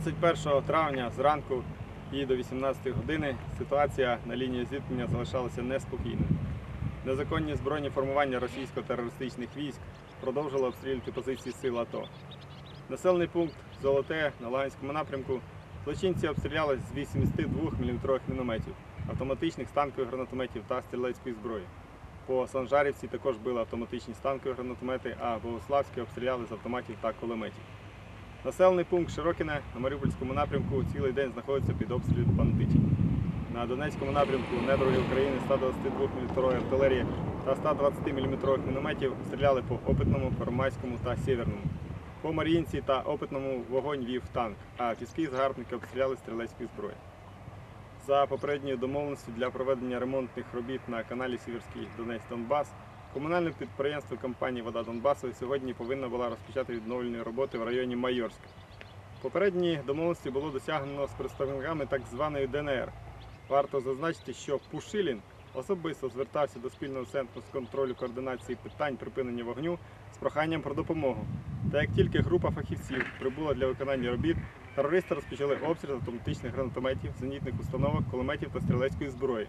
21 травня зранку і до 18 години ситуація на лінії зіткнення залишалася неспокійною. Незаконні збройні формування російсько-терористичних військ продовжили обстрілювати позиції сил АТО. Населений пункт Золоте на Лаганському напрямку злочинці обстріляли з 82 мм мінометів, автоматичних станкових гранатометів та стрілецької зброї. По Санжарівці також били автоматичні станкові гранатомети, а Богославське обстріляли з автоматів та кулеметів. Населений пункт Широкине на Маріупольському напрямку цілий день знаходиться під обстрілом бандитів. На Донецькому напрямку недруги України 122 мм артилерії та 120 мм мінометів стріляли по Опитному, Первомайському та Сєвєрному. По Мар'їнці та Опитному вогонь вів танк, а піски згарбники обстріляли стрілецькою зброєю. За попередньою домовленістю для проведення ремонтних робіт на каналі Сіверський Донець Донбас комунальне підприємство компанії Вода Донбасу сьогодні повинно було розпочати відновлені роботи в районі Майорська. Попередні домовленості було досягнено з представниками так званої ДНР. Варто зазначити, що Пушилін особисто звертався до спільного центру з контролю координації питань припинення вогню з проханням про допомогу. Та як тільки група фахівців прибула для виконання робіт, терористи розпочали обстріл автоматичних гранатометів, зенітних установок, кулеметів та стрілецької зброї.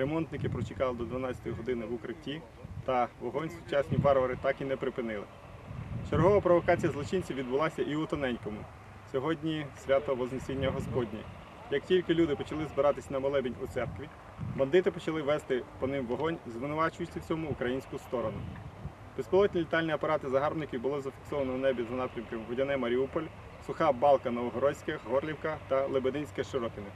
Ремонтники прочекали до 12 години в укритті, та вогонь сучасні варвари так і не припинили. Чергова провокація злочинців відбулася і у Тоненькому. Сьогодні свято Вознесіння Господнє. Як тільки люди почали збиратись на молебень у церкві, бандити почали вести по ним вогонь, звинувачуючи в цьому українську сторону. Безпілотні літальні апарати загарбників було зафіксовано в небі за напрямком Водяне Маріуполь, Суха Балка Новогородське, Горлівка та Лебединське Широкине.